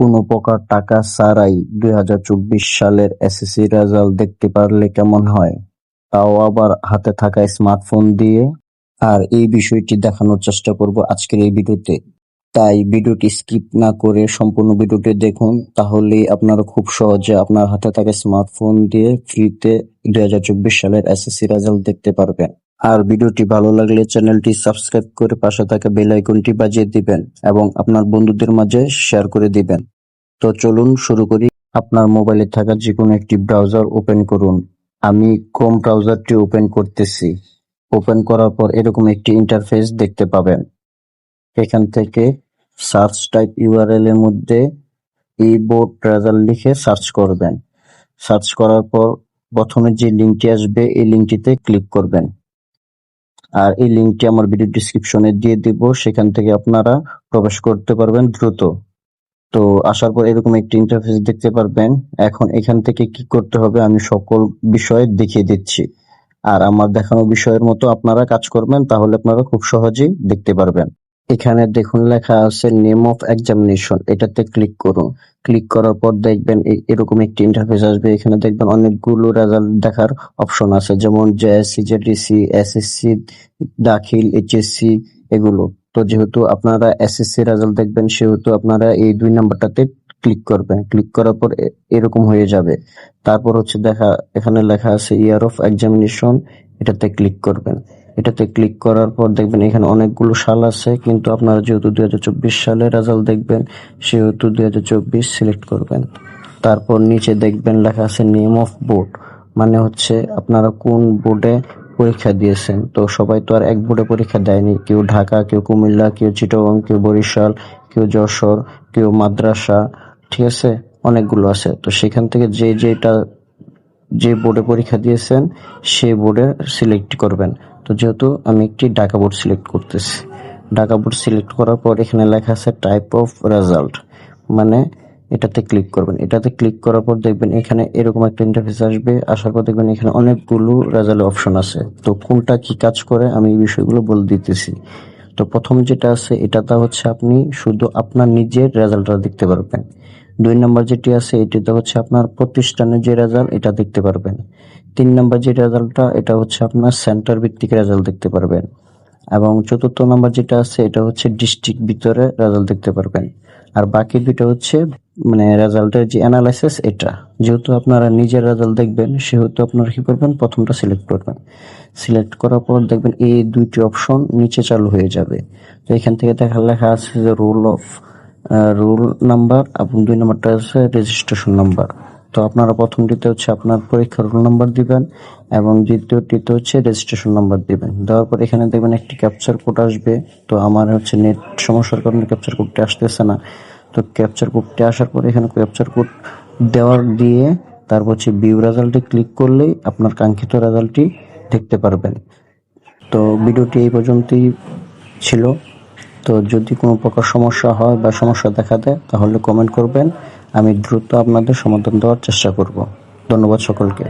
কোনো প্রকার টাকা ছাড়াই দুই হাজার চব্বিশ সালের এসএসসি রেজাল্ট দেখতে পারলে কেমন হয়? তাও আবার হাতে থাকা স্মার্টফোন দিয়ে। আর এই বিষয়টি দেখানোর চেষ্টা করব আজকের এই ভিডিওতে। তাই ভিডিওটি স্কিপ না করে সম্পূর্ণ ভিডিওটি দেখুন, তাহলেই আপনারা খুব সহজে আপনার হাতে থাকা স্মার্টফোন দিয়ে ফ্রিতে দুই হাজার চব্বিশ সালের এসএসসি রেজাল্ট দেখতে পারবেন। আর ভিডিওটি ভালো লাগলে চ্যানেলটি সাবস্ক্রাইব করে পাশে থাকা বেল আইকনটি বাজিয়ে দিবেন এবং আপনার বন্ধুদের মাঝে শেয়ার করে দিবেন। তো চলুন শুরু করি। আপনার মোবাইলে থাকা যে কোনো একটি ব্রাউজার ওপেন করুন। আমি ক্রোম ব্রাউজারটি ওপেন করতেছি। ওপেন করার পর এরকম একটি ইন্টারফেস দেখতে পাবেন। এখান থেকে সার্চ টাইপ ইউআরএল এর মধ্যে ই বোর্ড রেজাল্ট লিখে সার্চ করবেন। সার্চ করার পর প্রথমে যে লিঙ্কটি আসবে, এই লিঙ্কটিতে ক্লিক করবেন। আর এই লিঙ্কটি আমার ভিডিও ডিসক্রিপশনে দিয়ে দিব। সেখান থেকে আপনারা প্রবেশ করতে পারবেন দ্রুত। তো আসার পর এরকম একটি ইন্টারফেস দেখতে পারবেন। এখন এখান থেকে কি করতে হবে আমি সকল বিষয় দেখিয়ে দিচ্ছি। আর আমার দেখানো বিষয়ের মতো আপনারা কাজ করবেন, তাহলে আপনারা খুব সহজেই দেখতে পারবেন। এখানে দেখুন লেখা আছে নেম অফ এক্সামিনেশন এটাতে ক্লিক করুন। ক্লিক করার পর দেখবেন এরকম একটি ইন্টারফেস আসবে। এখানে দেখবেন অনেকগুলো রেজাল্ট দেখার অপশন আছে, যেমন জেএসসি জেডিসি এসএসসি দাখিল এইচএসসি এগুলো। তো যেহেতু আপনারা এসএসসি রেজাল্ট দেখবেন, সেহেতু আপনারা এই দুই নাম্বারটাতে ক্লিক করবেন। ক্লিক করার পর এরকম হয়ে যাবে। তারপর হচ্ছে দেখা, এখানে লেখা আছে ইয়ার অফ এক্সামিনেশন এটাতে ক্লিক করবেন। এটাতে ক্লিক করার পর দেখবেন এখানে অনেকগুলো সাল আছে, কিন্তু আপনারা যেহেতু দুই হাজার চব্বিশ সালে রেজাল্ট দেখবেন, সেহেতু দুই হাজার চব্বিশ সিলেক্ট করবেন। তারপর নিচে দেখবেন লেখা আছে নেম অফ বোর্ড মানে হচ্ছে আপনারা কোন বোর্ডে পরীক্ষা দিয়েছেন। তো সবাই তো আর এক বোর্ডে পরীক্ষা দেয়নি। কেউ ঢাকা, কেউ কুমিল্লা, কেউ চিটাগং, কেউ বরিশাল, কেউ যশোর, কেউ মাদ্রাসা, ঠিক আছে? অনেকগুলো আছে। তো সেখান থেকে যে যেটা যে বোর্ডে পরীক্ষা দিয়েছেন সেই বোর্ডে সিলেক্ট করবেন। তো যেহেতু আমি একটি ঢাকা বোর্ড সিলেক্ট করতেছি। ঢাকা বোর্ড সিলেক্ট করার পর এখানে লেখা আছে টাইপ অফ রেজাল্ট মানে এটাতে ক্লিক করবেন। এটাতে ক্লিক করার পর দেখবেন এখানে এরকম একটা ইন্টারফেস আসবে। আসার পর দেখবেন এখানে অনেকগুলো রেজাল্ট অপশন আছে। তো কোনটা কি কাজ করে আমি এই বিষয়গুলো বলে দিতেছি। তো প্রথম যেটা আছে, এটাতে হচ্ছে আপনি শুধু আপনার নিজের রেজাল্টটা দেখতে পারবেন। দুই নাম্বার যেটি আছে, এটিতে হচ্ছে আপনার প্রতিষ্ঠানের যে রেজাল্ট এটা দেখতে পারবেন। তিন নাম্বার যে রেজাল্টটা এটা হচ্ছে আপনার সেন্টার ভিত্তিক রেজাল্ট দেখতে পারবেন। এবং চতুর্থ নাম্বার যেটা আছে, এটা হচ্ছে ডিস্ট্রিক্ট ভিতরে রেজাল্ট দেখতে পারবেন। আর বাকি দুইটা হচ্ছে মানে রেজাল্টের যে অ্যানালাইসিস এটা। যেহেতু আপনারা নিজের রেজাল্ট দেখবেন, সেহেতু আপনারা কি করবেন? প্রথমটা সিলেক্ট করবেন। সিলেক্ট করার পর দেখবেন এই দুইটি অপশন নিচে চালু হয়ে যাবে। তো এখান থেকে দেখা লেখা আছে যে রুল অফ রুল নাম্বার এবং দুই নাম্বারটা আছে রেজিস্ট্রেশন নাম্বার তো আপনারা প্রথমটিতে হচ্ছে আপনার পরীক্ষার রোল নাম্বার দিবেন এবং দ্বিতীয়টিতে হচ্ছে রেজিস্ট্রেশন নাম্বার দিবেন। দেওয়ার পর এখানে দেখবেন একটি ক্যাপচার কোড আসবে। তো আমার হচ্ছে নেট সমস্যার কারণে ক্যাপচার কোডটি আসতেছে না। তো ক্যাপচার কোডটি আসার পর এখানে ক্যাপচার কোড দেওয়ার দিয়ে তারপর হচ্ছে ভিউ রেজাল্টে ক্লিক করলেই আপনার কাঙ্ক্ষিত রেজাল্টটি দেখতে পারবেন। তো ভিডিওটি এই পর্যন্তই ছিল। তো যদি কোনো প্রকার সমস্যা হয় বা সমস্যা দেখা দেয়, তাহলে কমেন্ট করবেন। আমি দ্রুত আপনাদের সমাধান দেওয়ার চেষ্টা করব। ধন্যবাদ সকলকে।